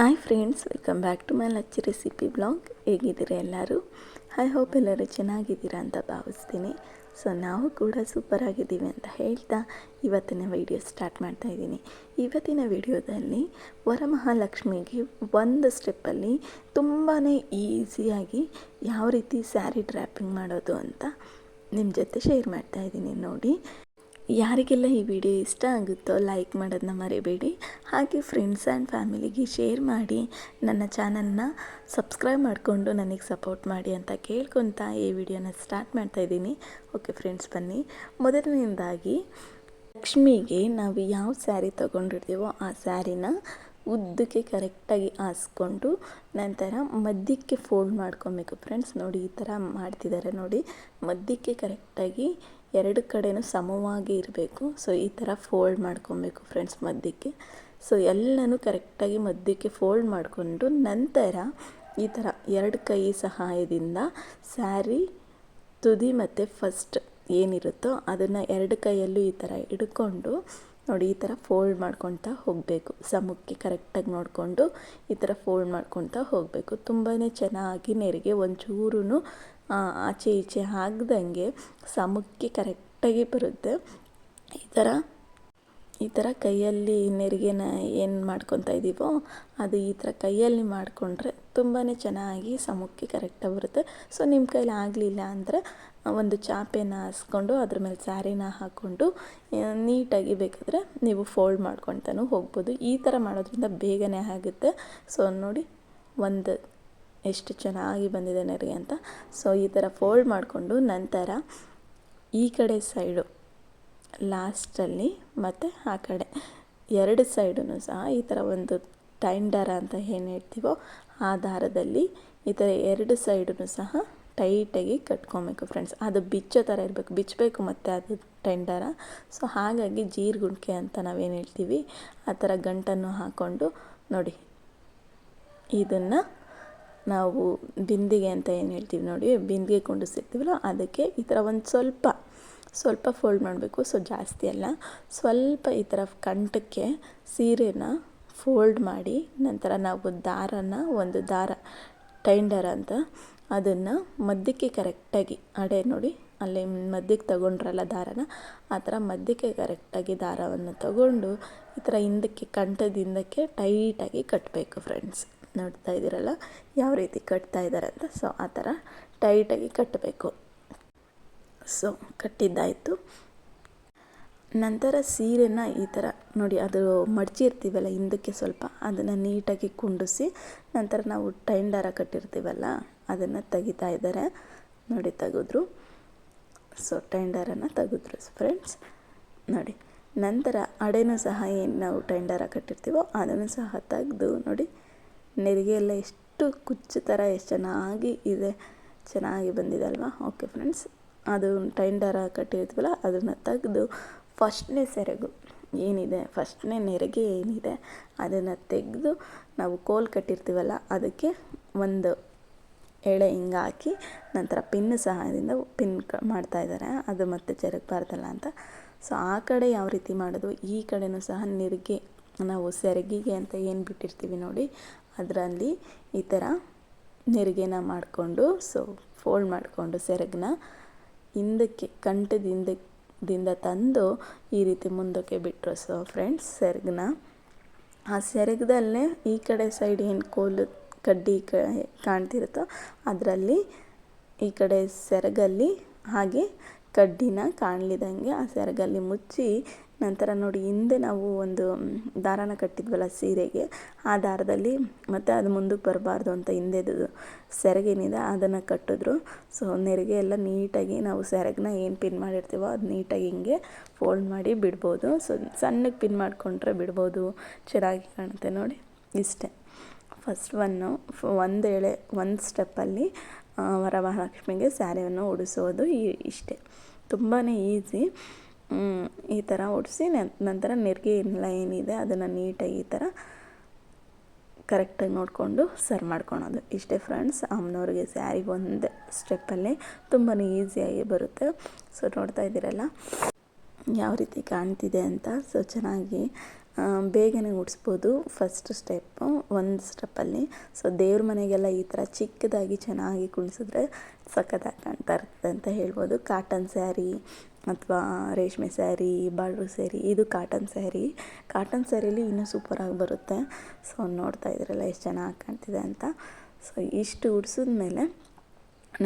Hi friends welcome back to my Lacchi recipe blog ಹೇಗಿದ್ದೀರಾ ಎಲ್ಲರೂ? I hope ಎಲ್ಲರೂ ಚೆನ್ನಾಗಿದ್ದೀರಾ ಅಂತ ಭಾವಿಸ್ತೀನಿ. ಸೊ ನಾವು ಕೂಡ ಸೂಪರ್ ಆಗಿದ್ದೀವಿ ಅಂತ ಹೇಳ್ತಾ ಇವತ್ತಿನ ವಿಡಿಯೋ ಸ್ಟಾರ್ಟ್ ಮಾಡ್ತಾ ಇದ್ದೀನಿ. ಇವತ್ತಿನ ವಿಡಿಯೋದಲ್ಲಿ ವರಮಹಾಲಕ್ಷ್ಮಿಗೆ ಒಂದು ಸ್ಟೆಪ್ಪಲ್ಲಿ ತುಂಬಾ ಈಸಿಯಾಗಿ ಯಾವ ರೀತಿ ಸ್ಯಾರಿ ಡ್ರ್ಯಾಪಿಂಗ್ ಮಾಡೋದು ಅಂತ ನಿಮ್ಮ ಜೊತೆ ಶೇರ್ ಮಾಡ್ತಾ ಇದ್ದೀನಿ ನೋಡಿ. ಯಾರಿಗೆಲ್ಲ ಈ ವಿಡಿಯೋ ಇಷ್ಟ ಆಗುತ್ತೋ ಲೈಕ್ ಮಾಡೋದನ್ನ ಮರಿಬೇಡಿ. ಹಾಗೆ ಫ್ರೆಂಡ್ಸ್ ಆ್ಯಂಡ್ ಫ್ಯಾಮಿಲಿಗೆ ಶೇರ್ ಮಾಡಿ ನನ್ನ ಚಾನಲ್ನ ಸಬ್ಸ್ಕ್ರೈಬ್ ಮಾಡಿಕೊಂಡು ನನಗೆ ಸಪೋರ್ಟ್ ಮಾಡಿ ಅಂತ ಕೇಳ್ಕೊತಾ ಈ ವಿಡಿಯೋನ ಸ್ಟಾರ್ಟ್ ಮಾಡ್ತಾ ಇದ್ದೀನಿ. ಓಕೆ ಫ್ರೆಂಡ್ಸ್ ಬನ್ನಿ. ಮೊದಲನೇದಾಗಿ, ಲಕ್ಷ್ಮಿಗೆ ನಾವು ಯಾವ ಸ್ಯಾರಿ ತೊಗೊಂಡಿರ್ತೀವೋ ಆ ಸ್ಯಾರಿನ ಉದ್ದಕ್ಕೆ ಕರೆಕ್ಟಾಗಿ ಹಾಸ್ಕೊಂಡು ನಂತರ ಮಧ್ಯಕ್ಕೆ ಫೋಲ್ಡ್ ಮಾಡ್ಕೊಬೇಕು. ಫ್ರೆಂಡ್ಸ್ ನೋಡಿ ಈ ಥರ ಮಾಡ್ತಿದ್ದಾರೆ ನೋಡಿ. ಮಧ್ಯಕ್ಕೆ ಕರೆಕ್ಟಾಗಿ ಎರಡು ಕಡೆಯೂ ಸಮವಾಗಿ ಇರಬೇಕು. ಸೊ ಈ ಥರ ಫೋಲ್ಡ್ ಮಾಡ್ಕೊಬೇಕು ಫ್ರೆಂಡ್ಸ್ ಮಧ್ಯಕ್ಕೆ. ಸೊ ಎಲ್ಲನೂ ಕರೆಕ್ಟಾಗಿ ಮಧ್ಯಕ್ಕೆ ಫೋಲ್ಡ್ ಮಾಡಿಕೊಂಡು ನಂತರ ಈ ಥರ ಎರಡು ಕೈ ಸಹಾಯದಿಂದ ಸ್ಯಾರಿ ತುದಿ ಮತ್ತು ಫಸ್ಟ್ ಏನಿರುತ್ತೋ ಅದನ್ನು ಎರಡು ಕೈಯಲ್ಲೂ ಈ ಥರ ಹಿಡ್ಕೊಂಡು ನೋಡಿ, ಈ ಥರ ಫೋಲ್ಡ್ ಮಾಡ್ಕೊತಾ ಹೋಗಬೇಕು. ಸಮಕ್ಕೆ ಕರೆಕ್ಟಾಗಿ ನೋಡಿಕೊಂಡು ಈ ಥರ ಫೋಲ್ಡ್ ಮಾಡ್ಕೊತಾ ಹೋಗಬೇಕು. ತುಂಬಾ ಚೆನ್ನಾಗಿ ನೆರಿಗೆ ಒಂಚೂರು ಆಚೆ ಈಚೆ ಆಗ್ದಂಗೆ ಸಮಕ್ಕೆ ಕರೆಕ್ಟಾಗಿ ಬರುತ್ತೆ. ಈ ಥರ ಈ ಥರ ಕೈಯಲ್ಲಿ ನೆರಿಗೆನ ಏನು ಮಾಡ್ಕೊತಾ ಇದ್ದೀವೋ ಅದು ಈ ಥರ ಕೈಯಲ್ಲಿ ಮಾಡಿಕೊಂಡ್ರೆ ತುಂಬಾ ಚೆನ್ನಾಗಿ ಸಮಕ್ಕೆ ಕರೆಕ್ಟಾಗಿ ಬರುತ್ತೆ. ಸೊ ನಿಮ್ಮ ಕೈಲಿ ಆಗಲಿಲ್ಲ ಅಂದರೆ ಒಂದು ಚಾಪೆನ ಹಾಸ್ಕೊಂಡು ಅದ್ರ ಮೇಲೆ ಸ್ಯಾರಿನ ಹಾಕ್ಕೊಂಡು ನೀಟಾಗಿ ಬೇಕಾದರೆ ನೀವು ಫೋಲ್ಡ್ ಮಾಡ್ಕೊತಾನು ಹೋಗ್ಬೋದು. ಈ ಥರ ಮಾಡೋದ್ರಿಂದ ಬೇಗನೆ ಆಗುತ್ತೆ. ಸೊ ನೋಡಿ ಒಂದು ಎಷ್ಟು ಚೆನ್ನಾಗಿ ಬಂದಿದೆ ನೆರಿಗೆ ಅಂತ. ಸೊ ಈ ಥರ ಫೋಲ್ಡ್ ಮಾಡಿಕೊಂಡು ನಂತರ ಈ ಕಡೆ ಸೈಡು ಲಾಸ್ಟಲ್ಲಿ ಮತ್ತು ಆ ಕಡೆ. ಎರಡು ಸೈಡೂ ಸಹ ಈ ಥರ ಒಂದು ಟೈನ್ ದಾರ ಅಂತ ಏನು ಹೇಳ್ತೀವೋ ಆ ದಾರದಲ್ಲಿ ಈ ಥರ ಎರಡು ಸೈಡೂ ಸಹ ಟೈಟಾಗಿ ಕಟ್ಕೊಬೇಕು ಫ್ರೆಂಡ್ಸ್. ಅದು ಬಿಚ್ಚೋ ಥರ ಇರಬೇಕು. ಬಿಚ್ಚಬೇಕು ಮತ್ತು ಅದು ಟೈನ್ ದಾರ. ಸೊ ಹಾಗಾಗಿ ಜೀರ್ಗುಂಡ್ಕೆ ಅಂತ ನಾವೇನು ಹೇಳ್ತೀವಿ, ಆ ಥರ ಗಂಟನ್ನು ಹಾಕ್ಕೊಂಡು ನೋಡಿ. ಇದನ್ನು ನಾವು ಬಿಂದಿಗೆ ಅಂತ ಏನು ಹೇಳ್ತೀವಿ ನೋಡಿ, ಬಿಂದಿಗೆ ಕುಂಡಿಸಿರ್ತೀವಲ್ಲ ಅದಕ್ಕೆ ಈ ಥರ ಒಂದು ಸ್ವಲ್ಪ ಸ್ವಲ್ಪ ಫೋಲ್ಡ್ ಮಾಡಬೇಕು. ಸೊ ಜಾಸ್ತಿ ಅಲ್ಲ. ಸ್ವಲ್ಪ ಈ ಥರ ಕಂಠಕ್ಕೆ ಸೀರೆನ ಫೋಲ್ಡ್ ಮಾಡಿ ನಂತರ ನಾವು ದಾರನ ಒಂದು ದಾರ, ಟೈಂಡರ್ ಅಂತ ಅದನ್ನು ಮಧ್ಯಕ್ಕೆ ಕರೆಕ್ಟಾಗಿ ಅಡೆ ನೋಡಿ, ಅಲ್ಲಿ ಮಧ್ಯಕ್ಕೆ ತಗೊಂಡ್ರಲ್ಲ ದಾರನ, ಆ ಥರ ಮಧ್ಯಕ್ಕೆ ಕರೆಕ್ಟಾಗಿ ದಾರವನ್ನು ತಗೊಂಡು ಈ ಥರ ಹಿಂದಕ್ಕೆ ಕಂಠದಿಂದಕ್ಕೆ ಟೈಟಾಗಿ ಕಟ್ಟಬೇಕು ಫ್ರೆಂಡ್ಸ್ ನೋಡ್ತಾ ಇದ್ದೀರಲ್ಲ? ಯಾವ ರೀತಿ ಕಟ್ತಾ ಇದ್ದಾರೆ ಅಂತ? ಸೊ ಆ ಥರ ಟೈಟಾಗಿ ಕಟ್ಟಬೇಕು ಸೊ ಕಟ್ಟಿದ್ದಾಯಿತು. ನಂತರ ಸೀರೆನ ಈ ಥರ ನೋಡಿ, ಅದು ಮಡಚಿರ್ತೀವಲ್ಲ ಹಿಂದಕ್ಕೆ ಸ್ವಲ್ಪ, ಅದನ್ನು ನೀಟಾಗಿ ಕುಂಡಿಸಿ ನಂತರ ನಾವು ಟೈನ್ ದಾರ ಕಟ್ಟಿರ್ತೀವಲ್ಲ, ಅದನ್ನು ತೆಗಿತಾ ಇದ್ದಾರೆ. ನೋಡಿ, ತೆಗೆದ್ರು. ಸೊ ಟೈನ್ ದಾರನ ತೆಗೆದ್ರು ಫ್ರೆಂಡ್ಸ್ ನೋಡಿ, ನಂತರ ಅಡೆನೂ ಸಹ ಏನು ನಾವು ಟೈನ್ ಕಟ್ಟಿರ್ತೀವೋ ಅದನ್ನು ಸಹ ತೆಗೆದು ನೋಡಿ, ನೆರಿಗೆ ಎಲ್ಲ ಎಷ್ಟು ಕುಚ್ಚು ಥರ ಎಷ್ಟು ಚೆನ್ನಾಗಿ ಇದೆ, ಚೆನ್ನಾಗಿ ಬಂದಿದೆ ಅಲ್ವಾ? ಓಕೆ ಫ್ರೆಂಡ್ಸ್ ಅದು ಟೈಂಡರ ಕಟ್ಟಿರ್ತೀವಲ್ಲ ಅದನ್ನು ತೆಗೆದು ಫಸ್ಟ್ನೇ ಸೆರಗು ಏನಿದೆ, ಫಸ್ಟ್ನೇ ನೆರಿಗೆ ಏನಿದೆ, ಅದನ್ನು ತೆಗೆದು ನಾವು ಕೋಲ್ ಕಟ್ಟಿರ್ತೀವಲ್ಲ, ಅದಕ್ಕೆ ಒಂದು ಎಳೆ ಹಿಂಗೆ ಹಾಕಿ ನಂತರ ಪಿನ್ ಸಹಾಯದಿಂದ ಪಿನ್ ಕ ಮಾಡ್ತಾ ಇದ್ದಾರೆ. ಅದು ಮತ್ತೆ ಜರಗಬಾರ್ದಲ್ಲ ಅಂತ. ಸೊ ಆ ಕಡೆ ಯಾವ ರೀತಿ ಮಾಡೋದು? ಈ ಕಡೆಯೂ ಸಹ ನೆರಿಗೆ ನಾವು ಸೆರಗಿಗೆ ಅಂತ ಏನು ಬಿಟ್ಟಿರ್ತೀವಿ ನೋಡಿ, ಅದರಲ್ಲಿ ಈ ಥರ ನೆರಿಗೆನ ಮಾಡಿಕೊಂಡು ಸೊ ಫೋಲ್ಡ್ ಮಾಡಿಕೊಂಡು ಸೆರಗನ್ನ ಹಿಂದಕ್ಕೆ, ಕಂಠದಿಂದ, ದಿಂದ ತಂದು ಈ ರೀತಿ ಮುಂದಕ್ಕೆ ಬಿಟ್ಟರು ಸೊ ಫ್ರೆಂಡ್ಸ್ ಸೆರಗನ್ನ ಆ ಸೆರಗದಲ್ಲೇ ಈ ಕಡೆ ಸೈಡ್ ಏನು ಕೋಲು, ಕಡ್ಡಿ ಕ, ಕಾಣ್ತಿರುತ್ತೋ, ಅದರಲ್ಲಿ ಈ ಕಡೆ ಸೆರಗಲ್ಲಿ ಹಾಗೆ ಕಡ್ಡಿನ ಕಾಣಲಿದಂಗೆ ಆ ಸೆರಗಲ್ಲಿ ಮುಚ್ಚಿ ನಂತರ ನೋಡಿ ಹಿಂದೆ ನಾವು ಒಂದು ದಾರನ ಕಟ್ಟಿದ್ವಲ್ಲ ಸೀರೆಗೆ, ಆ ದಾರದಲ್ಲಿ ಮತ್ತು ಅದು ಮುಂದಕ್ಕೆ ಬರಬಾರ್ದು ಅಂತ ಹಿಂದೆದು ಸೆರಗೇನಿದೆ ಅದನ್ನು ಕಟ್ಟಿದ್ರು. ಸೊ, ನೆರಿಗೆ ಎಲ್ಲ ನೀಟಾಗಿ ನಾವು ಸೆರಗನ್ನ ಏನು ಪಿನ್ ಮಾಡಿರ್ತೀವೋ ಅದು ನೀಟಾಗಿ ಹಿಂಗೆ ಫೋಲ್ಡ್ ಮಾಡಿ ಬಿಡ್ಬೋದು. ಸೊ, ಸಣ್ಣಗೆ ಪಿನ್ ಮಾಡಿಕೊಂಡ್ರೆ ಬಿಡ್ಬೋದು. ಚೆನ್ನಾಗಿ ಕಾಣುತ್ತೆ ನೋಡಿ, ಇಷ್ಟೇ. ಫಸ್ಟ್ ಒನ್ನು ಒಂದು ಎಳೆ, ಒಂದು ಸ್ಟೆಪ್ಪಲ್ಲಿ ವರಮಹಾಲಕ್ಷ್ಮಿಗೆ ಸ್ಯಾರಿಯನ್ನು ಉಡಿಸೋದು ಇಷ್ಟೇ. ತುಂಬಾ ಈಸಿ ಈ ಥರ ಉಡಿಸಿ ನಂತರ ನೆರಿಗೆ ಇಲ್ಲ ಏನಿದೆ ಅದನ್ನು ನೀಟಾಗಿ ಈ ಥರ ಕರೆಕ್ಟಾಗಿ ನೋಡಿಕೊಂಡು ಸರ್ವ್ ಮಾಡ್ಕೊಳೋದು. ಇಷ್ಟೇ ಫ್ರೆಂಡ್ಸ್ ಅಮ್ಮನವ್ರಿಗೆ ಸ್ಯಾರಿ ಒಂದು ಸ್ಟೆಪ್ಪಲ್ಲೇ ತುಂಬಾ ಈಸಿಯಾಗಿ ಬರುತ್ತೆ. ಸೊ ನೋಡ್ತಾ ಇದ್ದೀರಲ್ಲ? ಯಾವ ರೀತಿ ಕಾಣ್ತಿದೆ ಅಂತ? ಸೊ ಚೆನ್ನಾಗಿ ಬೇಗನೆ ಗುಡಿಸ್ಬೋದು ಫಸ್ಟ್ ಸ್ಟೆಪ್ಪು ಒಂದು ಸ್ಟೆಪ್ಪಲ್ಲಿ ಸೊ ದೇವ್ರ ಮನೆಗೆಲ್ಲ ಈ ಥರ ಚಿಕ್ಕದಾಗಿ ಚೆನ್ನಾಗಿ ಕುಣಿಸಿದ್ರೆ ಸಖತ್ತಾಗಿ ಕಾಣ್ತಾ ಇರ್ತದೆ ಅಂತ ಹೇಳ್ಬೋದು. ಕಾಟನ್ ಸ್ಯಾರಿ ಅಥವಾ ರೇಷ್ಮೆ ಸ್ಯಾರಿ ಬಾಡ್ರು ಸ್ಯಾರಿ ಇದು ಕಾಟನ್ ಸ್ಯಾರಿ ಕಾಟನ್ ಸ್ಯಾರಿಲಿ ಇನ್ನೂ ಸೂಪರಾಗಿ ಬರುತ್ತೆ. ಸೊ ನೋಡ್ತಾ ಇದ್ರಲ್ಲ ಎಷ್ಟು ಚೆನ್ನಾಗಿ ಕಾಣ್ತಿದೆ ಅಂತ. ಸೊ ಇಷ್ಟು ಉಡ್ಸಿದ್ಮೇಲೆ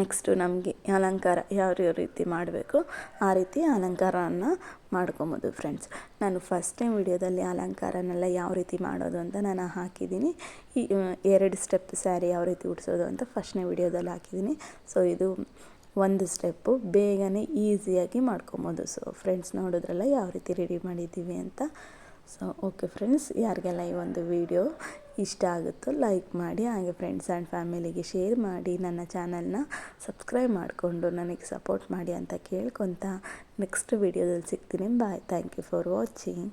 ನೆಕ್ಸ್ಟು ನಮಗೆ ಅಲಂಕಾರ ಯಾವ ಯಾವ ರೀತಿ ಮಾಡಬೇಕು, ಆ ರೀತಿ ಅಲಂಕಾರವನ್ನು ಮಾಡ್ಕೊಬೋದು ಫ್ರೆಂಡ್ಸ್ ನಾನು ಫಸ್ಟ್ ಟೈಮ್ ವಿಡಿಯೋದಲ್ಲಿ ಅಲಂಕಾರನೆಲ್ಲ ಯಾವ ರೀತಿ ಮಾಡೋದು ಅಂತ ನಾನು ಹಾಕಿದ್ದೀನಿ. ಈ ಎರಡು ಸ್ಟೆಪ್ ಸ್ಯಾರಿ ಯಾವ ರೀತಿ ಉಡ್ಸೋದು ಅಂತ ಫಸ್ಟ್ನೇ ವಿಡಿಯೋದಲ್ಲಿ ಹಾಕಿದ್ದೀನಿ. ಸೊ ಇದು ಒಂದು ಸ್ಟೆಪ್ಪು ಬೇಗನೆ ಈಸಿಯಾಗಿ ಮಾಡ್ಕೊಬೋದು. ಸೊ ಫ್ರೆಂಡ್ಸ್ ನೋಡಿದ್ರಲ್ಲ ಯಾವ ರೀತಿ ರೆಡಿ ಮಾಡಿದ್ದೀವಿ ಅಂತ ಸೊ ಓಕೆ ಫ್ರೆಂಡ್ಸ್ ಯಾರಿಗೆಲ್ಲ ಈ ಒಂದು ವಿಡಿಯೋ ಇಷ್ಟ ಆಗುತ್ತೋ ಲೈಕ್ ಮಾಡಿ, ಹಾಗೆ ಫ್ರೆಂಡ್ಸ್ ಆ್ಯಂಡ್ ಫ್ಯಾಮಿಲಿಗೆ ಶೇರ್ ಮಾಡಿ, ನನ್ನ ಚಾನಲ್ನ ಸಬ್ಸ್ಕ್ರೈಬ್ ಮಾಡಿಕೊಂಡು ನನಗೆ ಸಪೋರ್ಟ್ ಮಾಡಿ ಅಂತ ಕೇಳ್ಕೊತ ನೆಕ್ಸ್ಟ್ ವಿಡಿಯೋದಲ್ಲಿ ಸಿಗ್ತೀನಿ. Bye thank you for watching